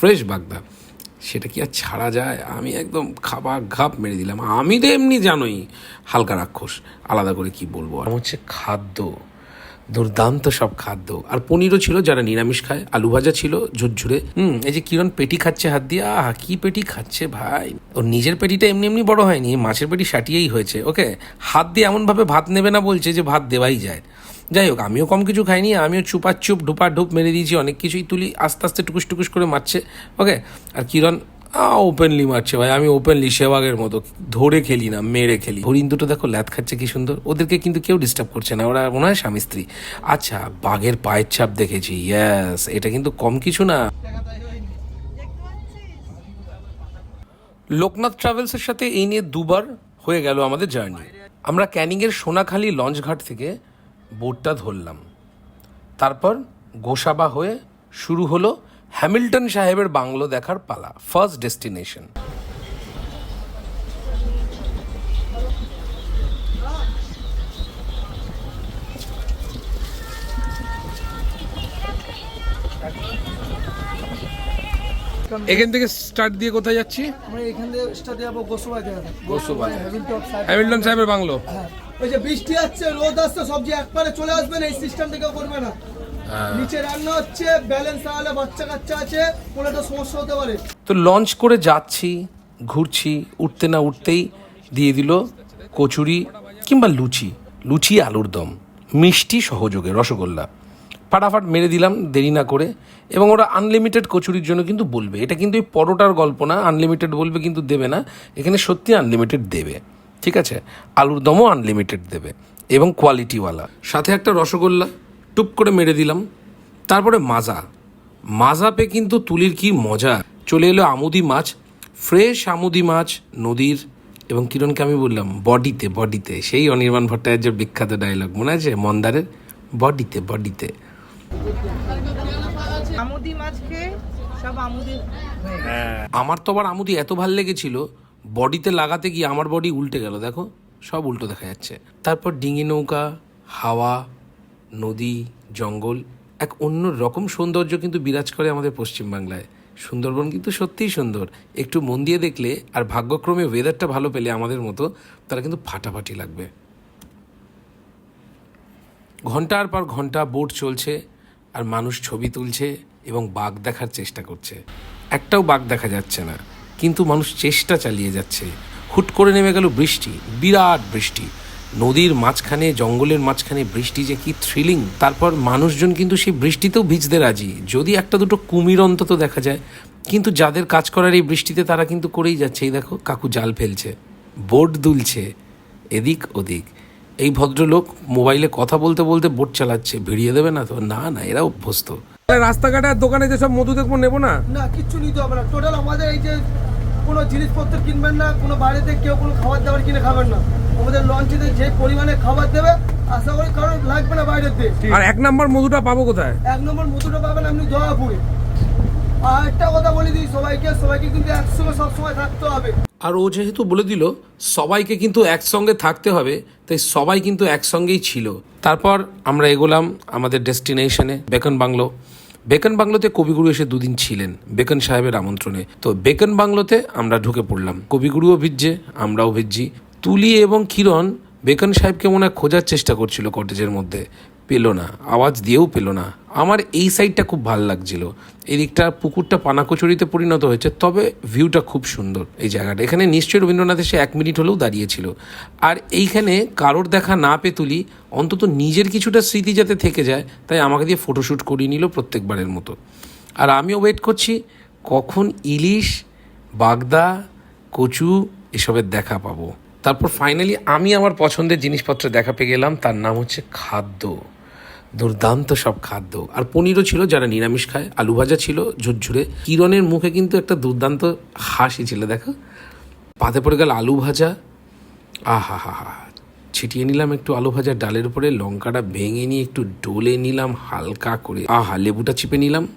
Fresh বাগদা। সেটা কি আর ছাড়া যায়? আমি একদম খাবা ঘাপ মেরে দিলাম। আমি তো এমনি জানোই, হালকা রাক্ষস। আলাদা করে কি বলব আর? হচ্ছে খাদ্য, দুর্দান্ত সব খাদ্য। আর পনিরও ছিল, যারা নিরামিষ খায়। আলু ভাজা ছিল, ঝুরঝুরে। হুম, এই যে কিরণ পেটি খাচ্ছে হাত দিয়ে, আহা, কি পেটি খাচ্ছে ভাই? ওর নিজের পেটিটা এমনি এমনি বড় হয়নি মাছের পেটি সাটিয়েই হয়েছে ওকে হাত দিয়ে এমনভাবে ভাত নেবে না বলছে যে ভাত দেওয়াই যায়। যাই হোক আমিও কম কিছু খাইনি, আমিও চুপা চুপ ঢুপা ঢুপ মেরে দিয়েছি, অনেক কিছুই তুলি, আস্তে আস্তে টুকুস টুকুস করে মারছে, ওকে? আর কিরণ ওপেনলি মারছে ভাই, আমি ওপেনলি সেবাগের মতো, ধরে খেলি না, মেরে খেলি। হরিণ দুটো দেখো ল্যাদ খাচ্ছে কি সুন্দর, ওদেরকে কিন্তু কেউ ডিস্টার্ব করছে না, ওরা মনে হয় স্বামী স্ত্রী। আচ্ছা বাঘের পায়ের ছাপ দেখেছি ইয়াস এটা কিন্তু কম কিছু না। লোকনাথ ট্রাভেলসের সাথে এই নিয়ে দুবার হয়ে গেল আমাদের জার্নি আমরা ক্যানিংয়ের সোনাখালী লঞ্চ ঘাট থেকে বোটটা ধরলাম। তারপর গোসাবা হয়ে শুরু হলো হ্যামিল্টন সাহেবের বাংলো দেখার পালা ফার্স্ট ডেস্টিনেশন এখান থেকে স্টার্ট দিয়ে কোথায় যাচ্ছি? আমরা এখান থেকে স্টার্ট যাব গোসবা জায়গা গোসবা। হ্যামিল্টন হ্যামিল্টন সাহেবের বাংলো। হ্যাঁ। ওই যে বৃষ্টি আসছে রোদ আসছে সবজি একবারে চলে আসবে না এই সিস্টেমটা কেউ করবে না। নিচে রান্না হচ্ছে ব্যালেন্স তাহলে বাচ্চা কাচ্চা আছে কোনো একটা সমস্যা হতে পারে। তো লঞ্চ করে যাচ্ছি ঘুরছি উঠতে না উঠতেই দিয়ে দিল কচুরি কিংবা লুচি লুচি আলুর দম। মিষ্টি সহযোগে রসগোল্লা। ফাটাফাট মেরে দিলাম দেরি না করে। এবং ওরা আনলিমিটেড কচুরির জন্য কিন্তু বলবে। এটা কিন্তু এই পরোটার গল্প না আনলিমিটেড বলবে কিন্তু দেবে না। এখানে সত্যি আনলিমিটেড দেবে। ঠিক আছে? আলুর দমও আনলিমিটেড দেবে এবং কোয়ালিটিওয়ালা সাথে একটা রসগোল্লা টুপ করে মেরে দিলাম। তারপরে মাজা। মাজা পে কিন্তু তুলির কি মজা? চলে এলো আমুদি মাছ ফ্রেশ আমুদি মাছ নদীর এবং কিরণকে আমি বললাম বডিতে বডিতে সেই অনির্বাণ ভট্টাচার্যের বিখ্যাত ডায়লগ মনে আছে? মন্দারের? বডিতে বডিতে হয়ে। আমার তো আবার আমুদি এত ভালো লেগেছিল বডিতে লাগাতে গিয়ে আমার বডি উল্টে গেল, দেখো, সব উল্টো দেখা যাচ্ছে। তারপর ডিঙি নৌকা, হাওয়া, নদী, জঙ্গল, এক অন্য রকম সৌন্দর্য কিন্তু বিরাজ করে আমাদের পশ্চিমবাংলায়। সুন্দরবন কিন্তু সত্যিই সুন্দর। একটু মন দিয়ে দেখলে আর ভাগ্যক্রমে ওয়েদারটা ভালো পেলে আমাদের মতো, তারা কিন্তু ফাটাফাটি লাগবে। ঘণ্টার পর ঘণ্টা বোট চলছে আর মানুষ ছবি তুলছে এবং বাঘ দেখার চেষ্টা করছে। একটাও বাঘ দেখা যাচ্ছে না। কিন্তু মানুষ চেষ্টা চালিয়ে যাচ্ছে। হুট করে নেমে গেল বৃষ্টি, বিরাট বৃষ্টি। নদীর মাঝখানে, জঙ্গলের মাঝখানে বৃষ্টি যে কি থ্রিলিং তারপর মানুষজন কিন্তু সেই বৃষ্টিতেও ভিজতে রাজি। যদি একটা দুটো কুমির অন্তত দেখা যায়, কিন্তু যাদের কাজ করার এই বৃষ্টিতে তারা কিন্তু করেই যাচ্ছে। এই দেখো, কাকু জাল ফেলছে, বোট দুলছে, এদিক ওদিক। এই ভদ্রলোক মোবাইলে কথা বলতে বলতে বোট চালাচ্ছে, ভিড়িয়ে দেবে না তো? না না, এরা অভ্যস্ত। রাস্তাঘাটে আর দোকানে যেসব মধু দেখব নেব না? না কিচ্ছু নিতে হবে না। টোটাল আমাদের এই যে কোনো জিনিসপত্র কিনবেন না কোনো বাইরেতে কেউ কোনো খাবার দাবার কিনে খাবেন না। আমাদের লঞ্চেতে যে পরিমাণে খাবার দেবে আশা করি কারণ লাগবে না বাইরের দিয়ে আর এক নম্বর মধুটা পাবো কোথায়? এক নম্বর মধুটা পাবেন আপনি দয়াপুরে আর একটা কথা বলে দিই সবাইকে সবাইকে কিন্তু একসঙ্গে সবসময় থাকতে হবে। আর ও যেহেতু বলে দিল সবাইকে কিন্তু একসঙ্গে থাকতে হবে তাই সবাই কিন্তু একসঙ্গেই ছিল। তারপর আমরা এগোলাম আমাদের ডেস্টিনেশনে বেকন বাংলো বেকন বাংলোতে কবিগুরু এসে দুদিন ছিলেন, বেকন সাহেবের আমন্ত্রণে। তো বেকন বাংলোতে আমরা ঢুকে পড়লাম। কবিগুরুও ভিজছে, আমরাও ভিজছি। তুলি এবং কিরণ বেকন সাহেবকে মনে হয় খোঁজার চেষ্টা করছিল কটেজের মধ্যে। পেল না, আওয়াজ দিয়েও পেল না। আমার এই সাইডটা খুব ভালো লাগছিল। এই দিকটা পুকুরটা পানাকচুরিতে পরিণত হয়েছে, তবে ভিউটা খুব সুন্দর এই জায়গাটা। এখানে নিশ্চয়ই রবীন্দ্রনাথ এসে এক মিনিট হলেও দাঁড়িয়েছিল। আর এইখানে কারোর দেখা না পে তুলি, অন্তত নিজের কিছুটা স্মৃতি যাতে থেকে যায়, তাই আমাকে দিয়ে ফটোশ্যুট করিয়ে নিল প্রত্যেকবারের মতো। আর আমিও ওয়েট করছি, কখন ইলিশ, বাগদা, কচু এসবের দেখা পাবো। তারপর ফাইনালি আমি আমার পছন্দের জিনিসপত্র দেখা পেয়ে গেলাম, তার নাম হচ্ছে খাদ্য। দুর্দান্ত সব খাদ্য। আর পনিরও ছিল, যারা নিরামিষ খায়। আলু ভাজা ছিল, ঝুরঝুরে। কিরণের মুখে কিন্তু একটা দুর্দান্ত হাসি ছিল, দেখো। পাতে পড়ে গেল আলু ভাজা। আহা হা হা ছিটিয়ে নিলাম একটু আলু ভাজা ডালের উপরে, লঙ্কাটা ভেঙে নিয়ে একটু ডোলে নিলাম হালকা করে। আহা, লেবুটা চিপে নিলাম।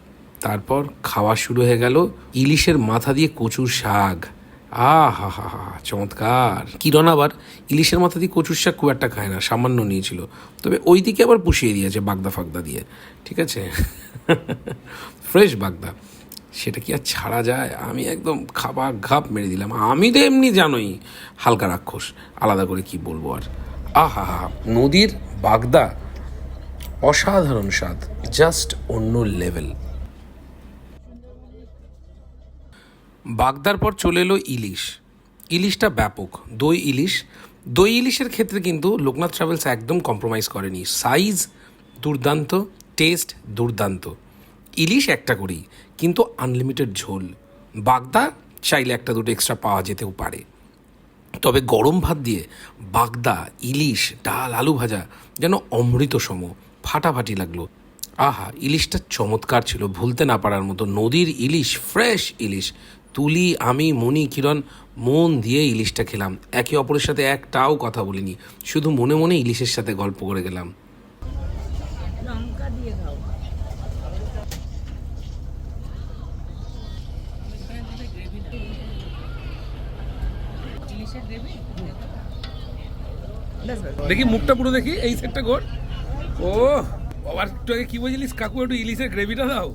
তারপর খাওয়া শুরু হয়ে গেল। ইলিশের মাথা দিয়ে কচুর শাক। আহা হা হা চমৎকার। কিরণ আবার ইলিশের মাথা দিয়ে কচুর শাক খুব একটা খায় না, সামান্য নিয়েছিল। তবে ওই দিকে আবার পুষিয়ে দিয়েছে বাগদা ফাগদা দিয়ে, ঠিক আছে? ফ্রেশ বাগদা। সেটা কি আর ছাড়া যায়? আমি একদম খাবা ঘাপ মেরে দিলাম। আমি তো এমনি জানোই, হালকা রাক্ষস, আলাদা করে কি বলব আর। আহা হা নদীর বাগদা, অসাধারণ স্বাদ জাস্ট অন্য লেভেল বাগদার পর চলে এলো ইলিশ। ইলিশটা ব্যাপক। দই ইলিশ। দই ইলিশের ক্ষেত্রে কিন্তু লোকনাথ ট্রাভেলস একদম কম্প্রোমাইজ করেনি। সাইজ দুর্দান্ত টেস্ট দুর্দান্ত। ইলিশ একটা করেই, কিন্তু আনলিমিটেড ঝোল। বাগদা চাইলে একটা দুটো এক্সট্রা পাওয়া যেতেও পারে। তবে গরম ভাত দিয়ে বাগদা, ইলিশ, ডাল, আলু ভাজা যেন অমৃত সম ফাটাফাটি লাগল। আহা, ইলিশটা চমৎকার ছিল। ভুলতে না পারার মতো নদীর ইলিশ ফ্রেশ ইলিশ তুলি আমি মনি কিরণ মন দিয়ে ইলিশটা খেলাম। একে অপরের সাথে একটাও কথা বলিনি। শুধু মনে মনে ইলিশের সাথে গল্প করে গেলাম। দেখি মুখটা পুরো দেখি এই সেটটা কর ও আবার একটু আগে কি বলছিলিস? কাকু একটু ইলিশের গ্রেভিটা দাও।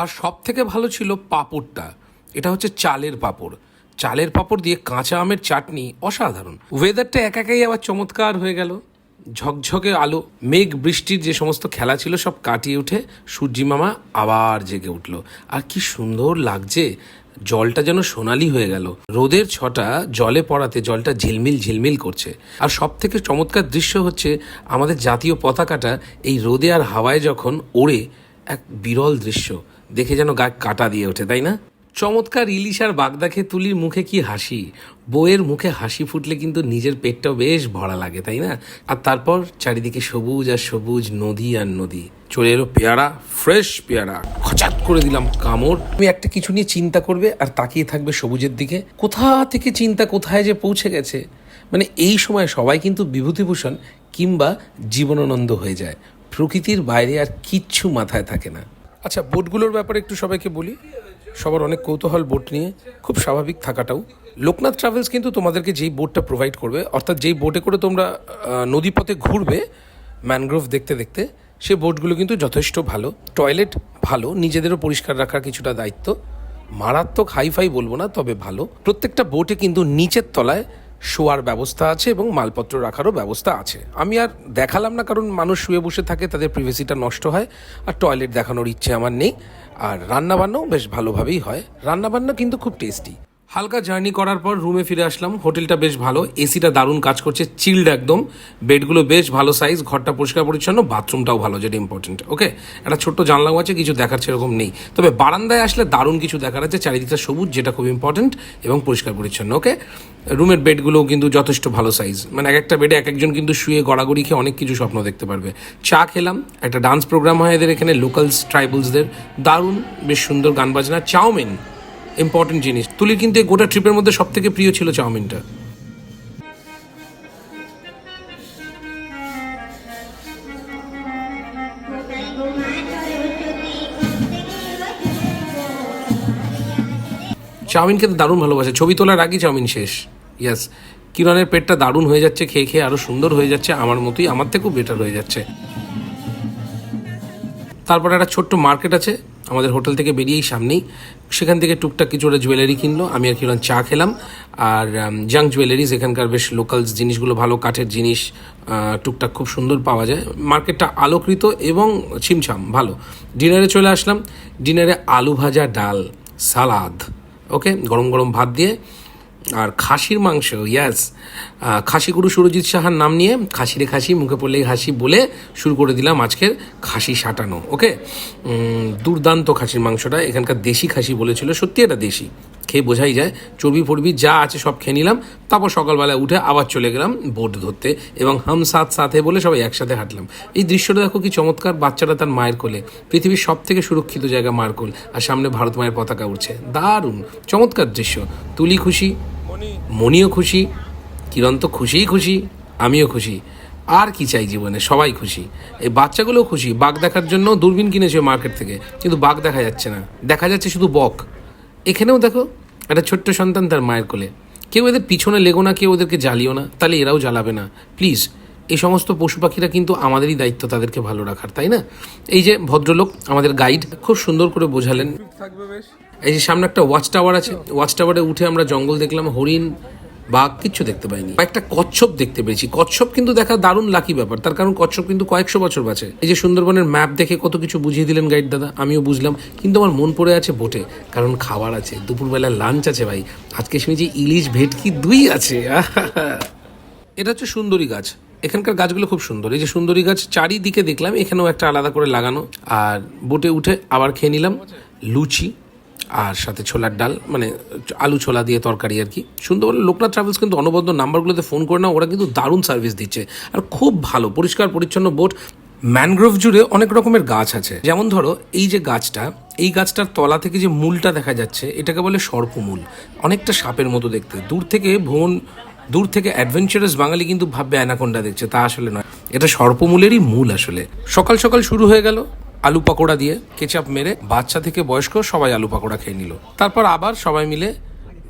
আর সব থেকে ভালো ছিল পাঁপড়টা। এটা হচ্ছে চালের পাঁপড়। চালের পাঁপড় দিয়ে কাঁচা আমের চাটনি অসাধারণ। ওয়েদারটা এক একাই আবার চমৎকার হয়ে গেল। ঝকঝকে আলো, মেঘ বৃষ্টির যে সমস্ত খেলা ছিল সব কাটিয়ে উঠে সূর্যি মামা আবার জেগে উঠল। আর কি সুন্দর লাগছে, জলটা যেন সোনালি হয়ে গেল। রোদের ছটা জলে পড়াতে জলটা ঝিলমিল ঝিলমিল করছে। আর সব থেকে চমৎকার দৃশ্য হচ্ছে আমাদের জাতীয় পতাকাটা এই রোদে আর হাওয়ায় যখন ওড়ে এক বিরল দৃশ্য। দেখে যেন গায়ে কাটা দিয়ে ওঠে, তাই না? চমৎকার ইলিশ আর বাগদাকে তুলির মুখে কি হাসি? বউয়ের মুখে হাসি ফুটলে কিন্তু নিজের পেটটাও বেশ ভরা লাগে, তাই না? আর তারপর চারিদিকে সবুজ আর সবুজ নদী আর নদী। চলে এলো পেয়ারা, ফ্রেশ পেয়ারা। খচাত করে দিলাম কামড়। তুমি একটা কিছু নিয়ে চিন্তা করবে আর তাকিয়ে থাকবে সবুজের দিকে। কোথা থেকে চিন্তা কোথায় যে পৌঁছে গেছে? মানে এই সময় সবাই কিন্তু বিভূতিভূষণ কিংবা জীবনানন্দ হয়ে যায়। প্রকৃতির বাইরে আর কিচ্ছু মাথায় থাকে না। আচ্ছা বোটগুলোর ব্যাপারে একটু সবাইকে বলি। সবার অনেক কৌতূহল বোট নিয়ে খুব স্বাভাবিক থাকাটাও। লোকনাথ ট্রাভেলস কিন্তু তোমাদেরকে যেই বোটটা প্রোভাইড করবে, অর্থাৎ যেই বোটে করে তোমরা নদীপথে ঘুরবে ম্যানগ্রোভ দেখতে দেখতে, সে বোটগুলো কিন্তু যথেষ্ট ভালো। টয়লেট ভালো, নিজেদেরও পরিষ্কার রাখার কিছুটা দায়িত্ব। মারাত্মক হাইফাই বলব না, তবে ভালো। প্রত্যেকটা বোটে কিন্তু নিচের তলায় শোয়ার ব্যবস্থা আছে এবং মালপত্র রাখারও ব্যবস্থা আছে। আমি আর দেখালাম না, কারণ মানুষ শুয়ে বসে থাকে, তাদের প্রিভেসিটা নষ্ট হয়, আর টয়লেট দেখানোর ইচ্ছে আমার নেই। আর রান্নাবান্নাও বেশ ভালোভাবেই হয়। রান্নাবান্না কিন্তু খুব টেস্টি হালকা জার্নি করার পর রুমে ফিরে আসলাম। হোটেলটা বেশ ভালো। এসিটা দারুণ কাজ করছে চিল্ড একদম। বেডগুলো বেশ ভালো সাইজ ঘরটা পরিষ্কার পরিচ্ছন্ন বাথরুমটাও ভালো, যেটা ইম্পর্টেন্ট ওকে একটা ছোট্ট জানলাও আছে, কিছু দেখার সেরকম নেই। তবে বারান্দায় আসলে দারুণ কিছু দেখার আছে, চারিদিকটা সবুজ, যেটা খুব ইম্পর্টেন্ট এবং পরিষ্কার পরিচ্ছন্ন ওকে রুমের বেডগুলোও কিন্তু যথেষ্ট ভালো সাইজ মানে এক একটা বেডে এক একজন কিন্তু শুয়ে গড়াগড়ি খেয়ে অনেক কিছু স্বপ্ন দেখতে পারবে। চা খেলাম, একটা ডান্স প্রোগ্রাম হয় এদের এখানে লোকালস ট্রাইবলসদের দারুণ, বেশ সুন্দর গান বাজনা, চাউমিন। ইম্পর্টেন্ট জিনিস। তুলির কিন্তু গোটা ট্রিপের মধ্যে সব থেকে প্রিয় ছিল চাউমিনটা। চাউমিন খেতে দারুণ ভালোবাসে। ছবি তোলার আগেই চাউমিন শেষ। ইয়াস কিরণের পেটটা দারুণ হয়ে যাচ্ছে, খেয়ে খেয়ে আরও সুন্দর হয়ে যাচ্ছে, আমার মতোই, আমার থেকেও বেটার হয়ে যাচ্ছে। তারপর একটা ছোট্ট মার্কেট আছে। আমাদের হোটেল থেকে বেরিয়েই সামনেই। সেখান থেকে টুকটাক কিছু ওরা জুয়েলারি কিনলো। আমি আর কিরণ চা খেলাম। আর জাং জুয়েলারিজ এখানকার বেশ লোকাল জিনিসগুলো ভালো কাঠের জিনিস টুকটাক খুব সুন্দর পাওয়া যায়। মার্কেটটা আলোকৃত এবং ছিমছাম, ভালো। ডিনারে চলে আসলাম। ডিনারে আলু ভাজা, ডাল, সালাদ ওকে গরম গরম ভাত দিয়ে। আর খাসির মাংস ইয়াস খাসি গুরু সুরজিৎ সাহার নাম নিয়ে খাসি রে খাসি, মুখে পড়লেই হাসি বলে শুরু করে দিলাম আজকের খাসি সাটানো ওকে দুর্দান্ত খাসির মাংসটা, এখানকার দেশি খাসি বলেছিল, সত্যি এটা দেশি। খেয়ে বোঝাই যায়, চর্বি ফর্বি যা আছে সব খেয়ে নিলাম, তারপর সকালবেলায় উঠে আবার চলে গেলাম বোট ধরতে এবং হাম সাথ সাথে বলে সবাই একসাথে হাঁটলাম। এই দৃশ্যটা দেখো কি চমৎকার, বাচ্চাটা তার মায়ের কোলে, পৃথিবীর সব থেকে সুরক্ষিত জায়গা মার কোল, আর সামনে ভারত মায়ের পতাকা উঠছে দারুণ, চমৎকার দৃশ্য, তুলি খুশি মনিও খুশি কিরণ তো খুশিই খুশি আমিও খুশি। আর কি চাই জীবনে? সবাই খুশি। এই বাচ্চাগুলোও খুশি। বাঘ দেখার জন্য দূরবীন কিনেছে মার্কেট থেকে। কিন্তু বাঘ দেখা যাচ্ছে না। দেখা যাচ্ছে শুধু বক। এখানেও দেখো একটা ছোট্ট সন্তান তার মায়ের কোলে। কেউ এদের পিছনে লেগো না কেউ ওদেরকে জ্বালিও না। তাহলে এরাও জ্বালাবে না। প্লিজ এই সমস্ত পশু পাখিরা কিন্তু আমাদেরই দায়িত্ব তাদেরকে ভালো রাখার তাই না? এই যে ভদ্রলোক আমাদের গাইড খুব সুন্দর করে বোঝালেন। এই যে সামনে একটা ওয়াচ টাওয়ার আছে ওয়াচ টাওয়ারে উঠে আমরা জঙ্গল দেখলাম, হরিণ, বাঘ, কিচ্ছু দেখতে পাইনি। একটা কচ্ছপ দেখতে পেয়েছি। কচ্ছপ কিন্তু দেখা দারুণ লাকি ব্যাপার। তার কারণ কচ্ছপ কিন্তু কয়েকশো বছর বাঁচে। এই যে সুন্দরবনের ম্যাপ দেখে কত কিছু বুঝিয়ে দিলেন গাইড দাদা, আমিও বুঝলাম। কিন্তু আমার মন পড়ে আছে বোটে কারণ খাবার আছে, দুপুরবেলা লাঞ্চ আছে ভাই। আজকে শুনেছি ইলিশ ভেটকি দুই আছে। এটা হচ্ছে সুন্দরী গাছ। এখানকার গাছগুলো খুব সুন্দর। এই যে সুন্দরী গাছ চারিদিকে দেখলাম, এখানেও একটা আলাদা করে লাগানো। আর বোটে উঠে আবার খেয়ে নিলাম। লুচি। আর সাথে ছোলার ডাল মানে আলু ছোলা দিয়ে তরকারি আর কি। সুন্দরবনের লোকনাথ ট্রাভেলস কিন্তু অনবদ্য নাম্বারগুলোতে ফোন করে না, ওরা কিন্তু দারুণ সার্ভিস দিচ্ছে। আর খুব ভালো, পরিষ্কার, পরিচ্ছন্ন বোট ম্যানগ্রোভ জুড়ে অনেক রকমের গাছ আছে। যেমন ধরো, এই যে গাছটা, এই গাছটার তলা থেকে যে মূলটা দেখা যাচ্ছে, এটাকে বলে সর্পমূল। অনেকটা সাপের মতো দেখতে। দূর থেকে ভ্রমণ, দূর থেকে অ্যাডভেঞ্চারাস বাঙালি কিন্তু ভাববে অ্যানাকোন্ডা দেখছে, তা আসলে নয়। এটা সর্পমূলেরই মূল আসলে। সকাল সকাল শুরু হয়ে গেল আলু পাকোড়া দিয়ে কেচাপ মেরে বাচ্চা থেকে বয়স্ক সবাই আলু পাকোড়া খেয়ে নিল। তারপর আবার সবাই মিলে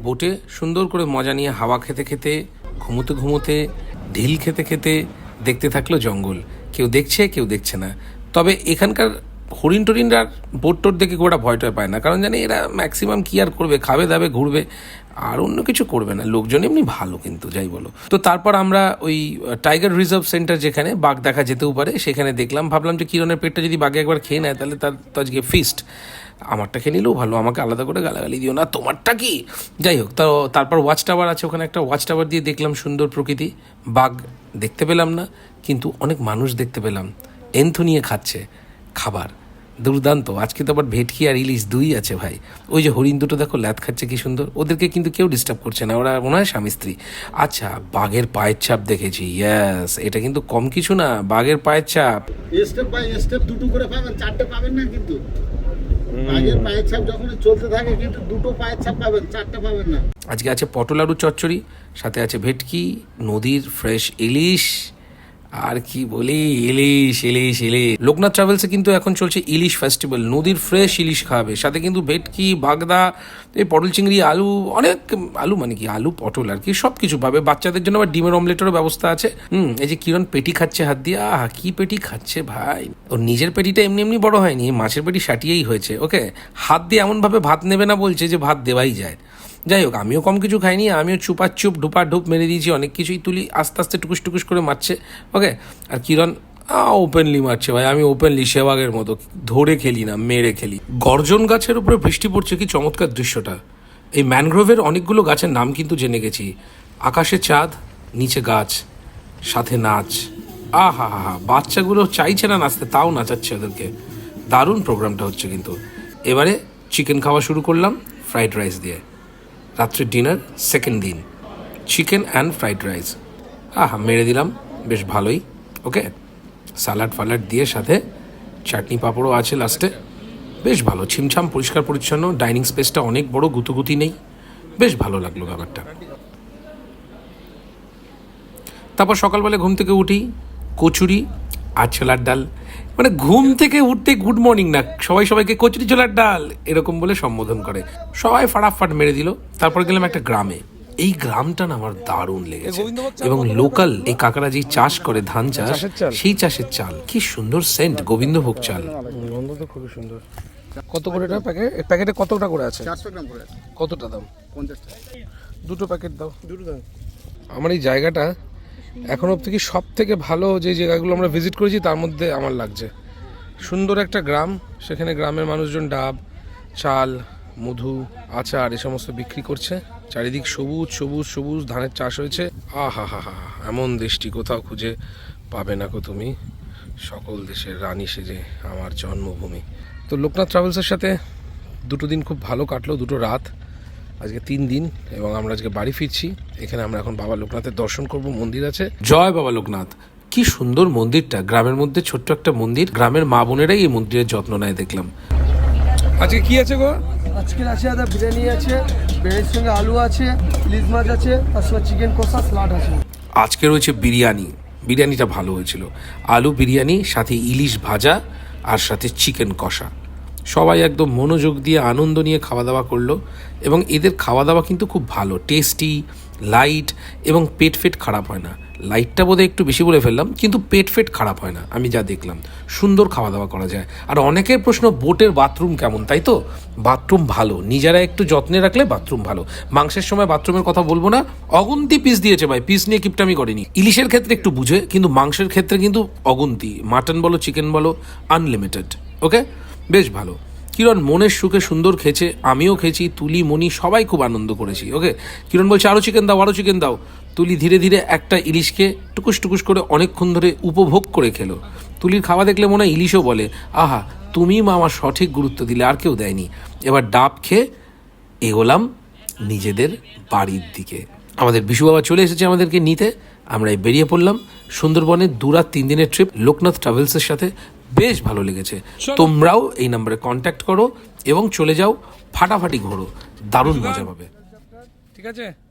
বোটে সুন্দর করে মজা নিয়ে হাওয়া খেতে খেতে, ঘুমোতে ঘুমোতে, ঢিল খেতে খেতে দেখতে থাকল জঙ্গল। কেউ দেখছে কেউ দেখছে না। তবে এখানকার হরিণ টরিন আর বোট টোট দেখে খুব একটা ভয় টয় পায় না। কারণ জানি এরা ম্যাক্সিমাম কি আর করবে? খাবে, দাবে, ঘুরবে, আর অন্য কিছু করবে না। লোকজন এমনি ভালো কিন্তু, যাই বলো। তো তারপর আমরা ওই টাইগার রিজার্ভ সেন্টার যেখানে বাঘ দেখা যেতেও পারে, সেখানে দেখলাম, ভাবলাম যে কিরণের পেটটা যদি বাঘে একবার খেয়ে নেয়, তাহলে তার তো আজকে ফিস্ট আমারটা খেয়ে নিলেও ভালো, আমাকে আলাদা করে গালাগালি দিও না। তোমারটা কি? যাই হোক, তো তারপর ওয়াচ টাওয়ার আছে, ওখানে একটা ওয়াচ টাওয়ার দিয়ে দেখলাম সুন্দর প্রকৃতি। বাঘ দেখতে পেলাম না, কিন্তু অনেক মানুষ দেখতে পেলাম। এন্থু নিয়ে খাচ্ছে। খাবার। দুর্দান্ত। আজকে তো আবার ভেটকি আর ইলিশ দুই আছে ভাই। ওই যে হরিণ দুটো দেখো ল্যাদ খাচ্ছে কি সুন্দর। ওদেরকে কিন্তু কেউ ডিস্টার্ব করছে না। ওরা মনে হয় স্বামী স্ত্রী। আচ্ছা বাঘের পায়ের ছাপ দেখেছি। ইয়াস এটা কিন্তু কম কিছু না। বাঘের পায়ের ছাপ। স্টেপ বাই স্টেপ দুটো করে পাবেন চারটে পাবেন না কিন্তু। বাঘের পায়ের ছাপ যখন চলতে থাকে কিন্তু দুটো পায়ের ছাপ পাবেন চারটে পাবেন না। আজকে আছে পটল আলু চচ্চড়ি সাথে আছে ভেটকি নদীর ফ্রেশ ইলিশ। আর কি বলি? ইলিশ ইলিশ ইলিশ। লোকনাথ ট্রাভেলসে কিন্তু এখন চলছে ইলিশ ফেস্টিভ্যাল। নদীর ফ্রেশ ইলিশ খাবে। সাথে কিন্তু ভেটকি, বাগদা, এই পটল চিংড়ি, আলু, অনেক আলু মানে কি? আলু, পটল আর কি সব কিছু পাবে। বাচ্চাদের জন্য আবার ডিমের অমলেটেরও ব্যবস্থা আছে। হুম, এই যে কিরণ পেটি খাচ্ছে হাত দিয়ে। আহ, কি পেটি খাচ্ছে ভাই। ওর নিজের পেটিটা এমনি এমনি বড় হয়নি, মাছের পেটি সাটিয়েই হয়েছে, ওকে? হাত দিয়ে এমনভাবে ভাত নেবে না বলছে যে ভাত দেওয়াই যায়। যাই হোক, আমিও কম কিছু খাইনি, আমিও চুপার চুপ ডুপা ডুপ মেরে দিয়েছি, অনেক কিছুই তুলি, আস্তে আস্তে টুকুস টুকুস করে মারছে ওকে আর কিরণ ওপেনলি মারছে ভাই, আমি ওপেনলি সেবাগের মতো, ধরে খেলি না, মেরে খেলি। গর্জন গাছের উপরে বৃষ্টি পড়ছে কি চমৎকার দৃশ্যটা। এই ম্যানগ্রোভের অনেকগুলো গাছের নাম কিন্তু জেনে গেছি। আকাশে চাঁদ, নিচে গাছ, সাথে নাচ। আহা হা হা, বাচ্চাগুলো চাইছে না নাচতে, তাও নাচাচ্ছে ওদেরকে। দারুণ প্রোগ্রামটা হচ্ছে কিন্তু। এবারে চিকেন খাওয়া শুরু করলাম ফ্রাইড রাইস দিয়ে। রাত্রে ডিনার সেকেন্ড দিন। চিকেন অ্যান্ড ফ্রাইড রাইস আহা, মেরে দিলাম। বেশ ভালোই। ওকে সালাড ফালাড দিয়ে সাথে চাটনি পাঁপড়ও আছে লাস্টে বেশ ভালো। ছিমছাম, পরিষ্কার, পরিচ্ছন্ন। ডাইনিং স্পেসটা অনেক বড়, গুতুগুতি নেই। বেশ ভালো লাগল ব্যাপারটা তারপর সকালবেলা ঘুম থেকে উঠি। কচুরি, আর ছোলার ডাল। মানে ঘুম থেকে উঠতে গুড মর্নিং না। সবাই সবাইকে কচুরি, ছোলার ডাল এরকম বলে সম্বোধন করে। সবাই ফাটাফাট মেরে দিল। তারপর গেলাম একটা গ্রামে। এই গ্রামটা না আমার দারুণ লেগেছে। এবং লোকাল এই কাকারা যেই চাষ করে ধান চাষ সেই চাষের চাল। কি সুন্দর সেন্ট গোবিন্দভোগ চাল। গন্ধ তো খুবই সুন্দর। কত করে এটা প্যাকেট প্যাকেটে কতটা করে আছে? চারশো গ্রাম করে আছে। কতটা দাম? পঞ্চাশ টাকা। দুটো প্যাকেট দাও। দুটো দাও। আমার এই জায়গাটা এখন অব্দি কি সব থেকে ভালো যে জায়গাগুলো আমরা ভিজিট করেছি তার মধ্যে আমার লাগছে। সুন্দর একটা গ্রাম সেখানে গ্রামের মানুষজন ডাব চাল মধু আচার এ সমস্ত বিক্রি করছে। চারিদিক সবুজ সবুজ সবুজ ধানের চাষ হয়েছে। আহা হা হা এমন দেশটি কোথাও খুঁজে পাবে না কো তুমি। সকল দেশের রানী সেজে আমার জন্মভূমি। তো লোকনাথ ট্রাভেলসের সাথে দুটো দিন খুব ভালো কাটলো দুটো রাত। আজকে তিন দিন এবং আমরা আজকে বাড়ি ফিরছি। এখানে আমরা এখন বাবা লোকনাথের দর্শন করব মন্দির আছে। জয় বাবা লোকনাথ। কি সুন্দর মন্দিরটা। গ্রামের মধ্যে ছোট্ট একটা মন্দির। গ্রামের মা বোনেরাই এই মন্দিরের যত্ন নেয় দেখলাম। আজকে কি আছে গো? আজকের আছে দাদা বিরিয়ানি আছে, বিরিয়ানির সঙ্গে আলু আছে, ইলিশ মাছ আছে, তার সঙ্গে চিকেন কষা স্লাড আছে। আজকে রয়েছে বিরিয়ানি। বিরিয়ানিটা ভালো হয়েছিল। আলু বিরিয়ানি, সাথে ইলিশ ভাজা, আর সাথে চিকেন কষা। সবাই একদম মনোযোগ দিয়ে আনন্দ নিয়ে খাওয়া দাওয়া করল, এবং এদের খাওয়া দাওয়া কিন্তু খুব ভালো। টেস্টি, লাইট, এবং পেট ফেট খারাপ হয় না। লাইটটা বোধহয় একটু বেশি বলে ফেললাম, কিন্তু পেট ফেট খারাপ হয় না, আমি যা দেখলাম। সুন্দর খাওয়া দাওয়া করা যায়। আর অনেকের প্রশ্ন, বোটের বাথরুম কেমন, তাই তো? বাথরুম ভালো। নিজেরা একটু যত্নে রাখলে বাথরুম ভালো। মাংসের সময় বাথরুমের কথা বলব না। অগুন্তি পিস দিয়েছে ভাই, পিস নিয়ে কিপটামি করেনি। ইলিশের ক্ষেত্রে একটু বুঝে, কিন্তু মাংসের ক্ষেত্রে কিন্তু অগুন্তি। মাটন বলো, চিকেন বলো আনলিমিটেড ওকে বেশ ভালো। কিরণ মনের সুখে সুন্দর খেয়েছে, আমিও খেয়েছি, তুলি, মনি, সবাই খুব আনন্দ করেছি ওকে কিরণ বলছে আরও চিকেন দাও আরও চিকেন দাও। তুলি ধীরে ধীরে একটা ইলিশকে টুকুস টুকুস করে অনেকক্ষণ ধরে উপভোগ করে খেলো। তুলির খাওয়া দেখলে মনে হয় ইলিশও বলে আহা তুমি মা আমার সঠিক গুরুত্ব দিলে আর কেউ দেয়নি। এবার ডাব খেয়ে এগোলাম নিজেদের বাড়ির দিকে। আমাদের বিশু বাবা চলে এসেছে আমাদেরকে নিতে। আমরা এই বেরিয়ে পড়লাম। সুন্দরবনের দু রাত তিন দিনের ট্রিপ। লোকনাথ ট্রাভেলসের সাথে বেশ ভালো লেগেছে। তোমরাও এই নম্বরে কন্ট্যাক্ট করো এবং চলে যাও ফাটাফাটি ঘোরো। দারুণ মজা পাবে। ঠিক আছে?